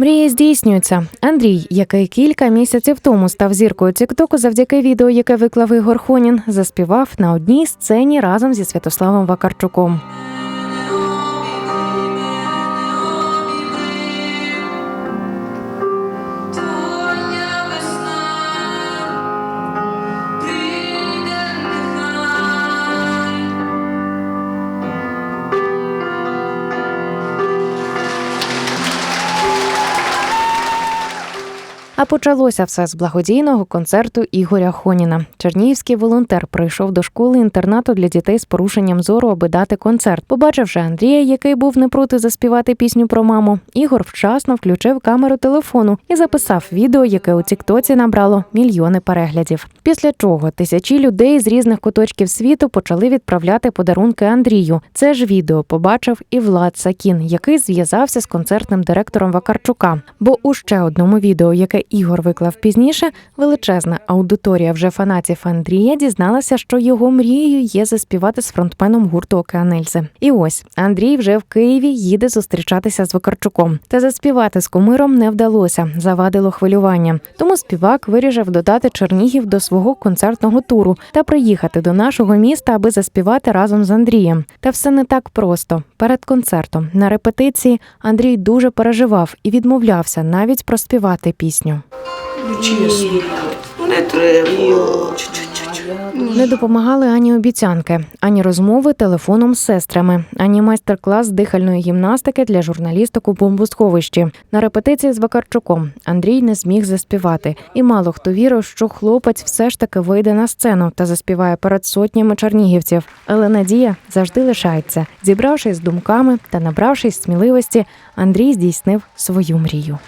Мрії здійснюються. Андрій, який кілька місяців тому став зіркою Тіктоку завдяки відео, яке виклав Ігор Хонін, заспівав на одній сцені разом зі Святославом Вакарчуком. А почалося все з благодійного концерту Ігоря Хоніна. Чернігівський волонтер прийшов до школи інтернату для дітей з порушенням зору, аби дати концерт. Побачивши Андрія, який був не проти заспівати пісню про маму, Ігор вчасно включив камеру телефону і записав відео, яке у Тіктоці набрало мільйони переглядів. Після чого тисячі людей з різних куточків світу почали відправляти подарунки Андрію. Це ж відео побачив і Влад Сакін, який зв'язався з концертним директором Вакарчука. Бо у ще одному відео, яке Ігор виклав пізніше, величезна аудиторія вже фанатів Андрія дізналася, що його мрією є заспівати з фронтменом гурту Океанельзи. І ось Андрій вже в Києві їде зустрічатися з Вакарчуком. Та заспівати з кумиром не вдалося, завадило хвилювання. Тому співак вирішив додати Чернігів до свого концертного туру та приїхати до нашого міста, аби заспівати разом з Андрієм. Та все не так просто. Перед концертом на репетиції Андрій дуже переживав і відмовлявся навіть проспівати пісню. Ну, чесно. Не треба. Не допомагали ані обіцянки, ані розмови телефоном з сестрами, ані майстер-клас з дихальної гімнастики для журналісток у бомбосховищі. На репетиції з Вакарчуком Андрій не зміг заспівати, і мало хто вірив, що хлопець все ж таки вийде на сцену та заспіває перед сотнями чернігівців. Але надія завжди лишається. Зібравшись з думками та набравшись сміливості, Андрій здійснив свою мрію.